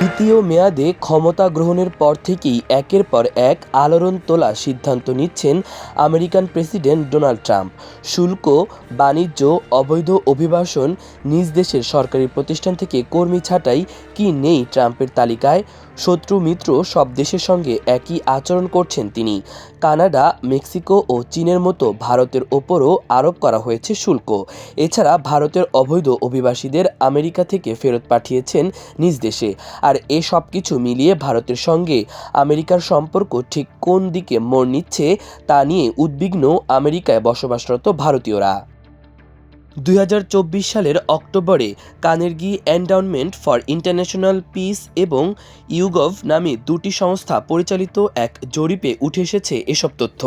দ্বিতীয় মেয়াদে ক্ষমতা গ্রহণের পর থেকেই একের পর এক আলোড়ন তোলা সিদ্ধান্ত নিচ্ছেন আমেরিকান প্রেসিডেন্ট ডোনাল্ড ট্রাম্প। শুল্ক, বাণিজ্য, অবৈধ অভিবাসন নিজ দেশের সরকারি প্রতিষ্ঠান থেকে কর্মী ছাঁটাই কি নেই ট্রাম্পের তালিকায়? শত্রু মিত্র সব দেশের সঙ্গে একই আচরণ করছেন তিনি। কানাডা, মেক্সিকো ও চীনের মতো ভারতের ওপরও আরোপ করা হয়েছে শুল্ক। এছাড়া ভারতের অবৈধ অভিবাসীদের আমেরিকা থেকে ফেরত পাঠিয়েছেন নিজ দেশে। আর এ সব কিছু মিলিয়ে ভারতের সঙ্গে আমেরিকার সম্পর্ক ঠিক কোন দিকে মোড় নিচ্ছে তা নিয়ে উদ্বিগ্ন আমেরিকায় বসবাসরত ভারতীয়রা। দুই হাজার চব্বিশ সালের অক্টোবরে কানেরগি এন্ডাউনমেন্ট ফর ইন্টারন্যাশনাল পিস এবং ইউগভ নামে দুটি সংস্থা পরিচালিত এক জরিপে উঠে এসেছে এসব তথ্য।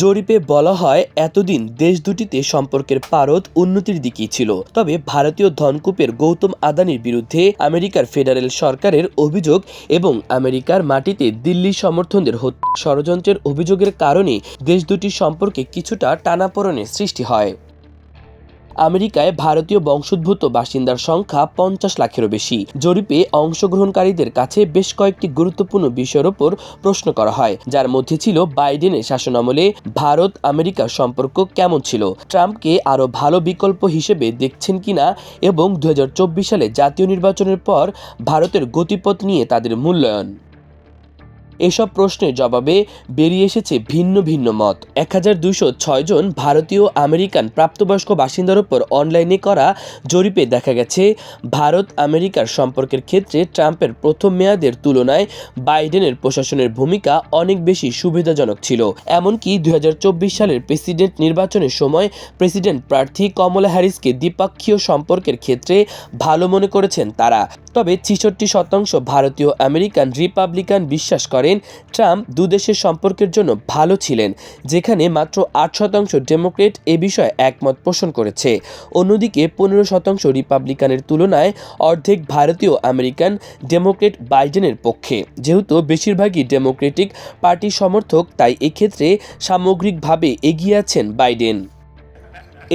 জরিপে বলা হয়, এতদিন দেশ দুটিতে সম্পর্কের পারদ উন্নতির দিকেই ছিল। তবে ভারতীয় ধনকূপের গৌতম আদানির বিরুদ্ধে আমেরিকার ফেডারেল সরকারের অভিযোগ এবং আমেরিকার মাটিতে দিল্লি সমর্থনদের ষড়যন্ত্রের অভিযোগের কারণে দেশ দুটির সম্পর্কে কিছুটা টানাপোড়নের সৃষ্টি হয়। আমেরিকায় ভারতীয় বংশোদ্ভূত বাসিন্দার সংখ্যা পঞ্চাশ লাখেরও বেশি। জরিপে অংশগ্রহণকারীদের কাছে বেশ কয়েকটি গুরুত্বপূর্ণ বিষয়ের ওপর প্রশ্ন করা হয়, যার মধ্যে ছিল বাইডেনের শাসনামলে ভারত আমেরিকার সম্পর্ক কেমন ছিল, ট্রাম্পকে আরও ভালো বিকল্প হিসেবে দেখছেন কিনা এবং দু হাজার চব্বিশ সালে জাতীয় নির্বাচনের পর ভারতের গতিপথ নিয়ে তাদের মূল্যায়ন। এসব প্রশ্নের জবাবে বেরিয়ে এসেছে ভিন্ন ভিন্ন মত। এক হাজার দুইশো ছয় জন ভারতীয় আমেরিকান প্রাপ্তবয়স্ক বাসিন্দার ওপর অনলাইনে করা জরিপে দেখা গেছে, ভারত আমেরিকার সম্পর্কের ক্ষেত্রে ট্রাম্পের প্রথম মেয়াদের তুলনায় বাইডেনের প্রশাসনের ভূমিকা অনেক বেশি সুবিধাজনক ছিল। এমনকি দুই হাজার চব্বিশ সালের প্রেসিডেন্ট নির্বাচনের সময় প্রেসিডেন্ট প্রার্থী কমলা হ্যারিসকে দ্বিপাক্ষীয় সম্পর্কের ক্ষেত্রে ভালো মনে করেছেন তারা। তবে ছিষট্টি শতাংশ ভারতীয় আমেরিকান রিপাবলিকান বিশ্বাস করেন ট্রাম্প দুদেশের সম্পর্কের জন্য ভালো ছিলেন, যেখানে মাত্র আট শতাংশ ডেমোক্রেট এ বিষয়ে একমত পোষণ করেছে। অন্যদিকে পনেরো শতাংশ রিপাবলিকানের তুলনায় অর্ধেক ভারতীয় আমেরিকান ডেমোক্রেট বাইডেনের পক্ষে। যেহেতু বেশিরভাগই ডেমোক্রেটিক পার্টির সমর্থক, তাই এক্ষেত্রে সামগ্রিকভাবে এগিয়ে আছেন বাইডেন।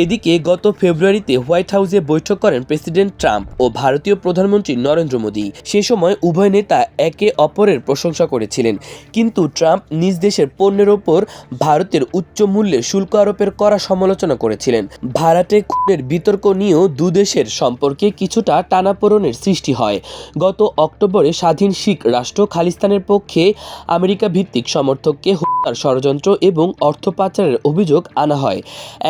এদিকে গত ফেব্রুয়ারিতে হোয়াইট হাউসে বৈঠক করেন প্রেসিডেন্ট ট্রাম্প ও ভারতীয় প্রধানমন্ত্রী নরেন্দ্র মোদী। সে সময় উভয় নেতা একে অপরের প্রশংসা করেছিলেন। কিন্তু ট্রাম্প নিজ দেশের পণ্যের ওপর ভারতের উচ্চ মূল্যে শুল্ক আরোপের করা সমালোচনা করেছিলেন। ভাড়াটে খুনের বিতর্ক নিয়েও দুদেশের সম্পর্কে কিছুটা টানাপোড়নের সৃষ্টি হয়। গত অক্টোবরে স্বাধীন শিখ রাষ্ট্র খালিস্তানের পক্ষে আমেরিকা ভিত্তিক সমর্থককে হত্যার ষড়যন্ত্র এবং অর্থ পাচারের অভিযোগ আনা হয়।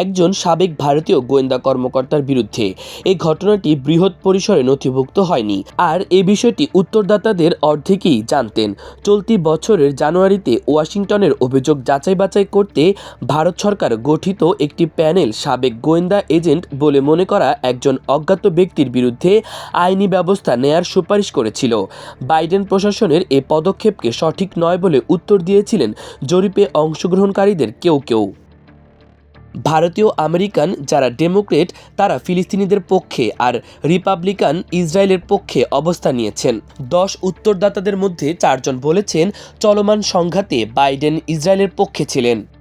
একজন সাবেক ভারতীয় গোয়েন্দা কর্মকর্তার বিরুদ্ধে। এই ঘটনাটি বৃহৎ পরিসরে নথিভুক্ত হয়নি। আর এই বিষয়টি উত্তরদাতাদের অর্ধেকই জানতেন। চলতি বছরের জানুয়ারিতে ওয়াশিংটনের অভিযোগ যাচাই বাছাই করতে ভারত সরকার গঠিত একটি প্যানেল সাবেক গোয়েন্দা এজেন্ট বলে মনে করা একজন অজ্ঞাত ব্যক্তির বিরুদ্ধে আইনি ব্যবস্থা নেয়ার সুপারিশ করেছিল। বাইডেন প্রশাসনের এ পদক্ষেপকে সঠিক নয় বলে উত্তর দিয়েছিলেন জরিপে অংশগ্রহণকারীদের কেউ কেউ। ভারতীয় আমেরিকান যারা ডেমোক্রেট, তারা ফিলিস্তিনিদের পক্ষে আর রিপাবলিকান ইসরায়েলের পক্ষে অবস্থান নিয়েছেন। দশ উত্তরদাতাদের মধ্যে চারজন বলেছেন, চলমান সংঘাতে বাইডেন ইসরায়েলের পক্ষে ছিলেন।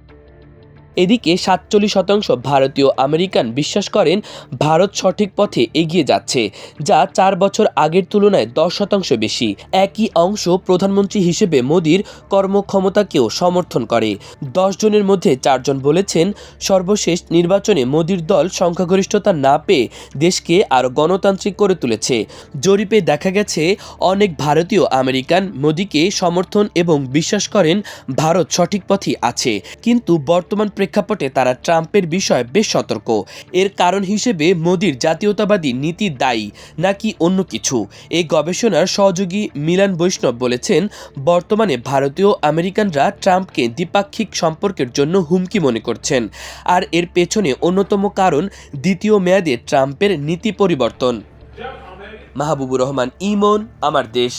এদিকে সাতচল্লিশ শতাংশ ভারতীয় আমেরিকান বিশ্বাস করেন ভারত সঠিক পথে এগিয়ে যাচ্ছে, যা চার বছর আগের তুলনায় দশ শতাংশ বেশি। একই অংশ প্রধানমন্ত্রী হিসেবে মোদির কর্মক্ষমতাকেও সমর্থন করে। দশ জনের মধ্যে চারজন বলেছেন, সর্বশেষ নির্বাচনে মোদির দল সংখ্যাগরিষ্ঠতা না পেয়ে দেশকে আরও গণতান্ত্রিক করে তুলেছে। জরিপে দেখা গেছে, অনেক ভারতীয় আমেরিকান মোদিকে সমর্থন এবং বিশ্বাস করেন ভারত সঠিক পথই আছে। কিন্তু বর্তমান প্রেক্ষাপটে তারা ট্রাম্পের বিষয়ে বেশ সতর্ক। এর কারণ হিসেবে মোদির জাতীয়তাবাদী নীতি দায়ী, নাকি অন্য কিছু? এই গবেষণার সহযোগী মিলান বৈষ্ণব বলেছেন, বর্তমানে ভারতীয় আমেরিকানরা ট্রাম্পকে দ্বিপাক্ষিক সম্পর্কের জন্য হুমকি মনে করছেন। আর এর পেছনে অন্যতম কারণ দ্বিতীয় মেয়াদে ট্রাম্পের নীতি পরিবর্তন। মাহবুবুর রহমান, ইমন, আমার দেশ।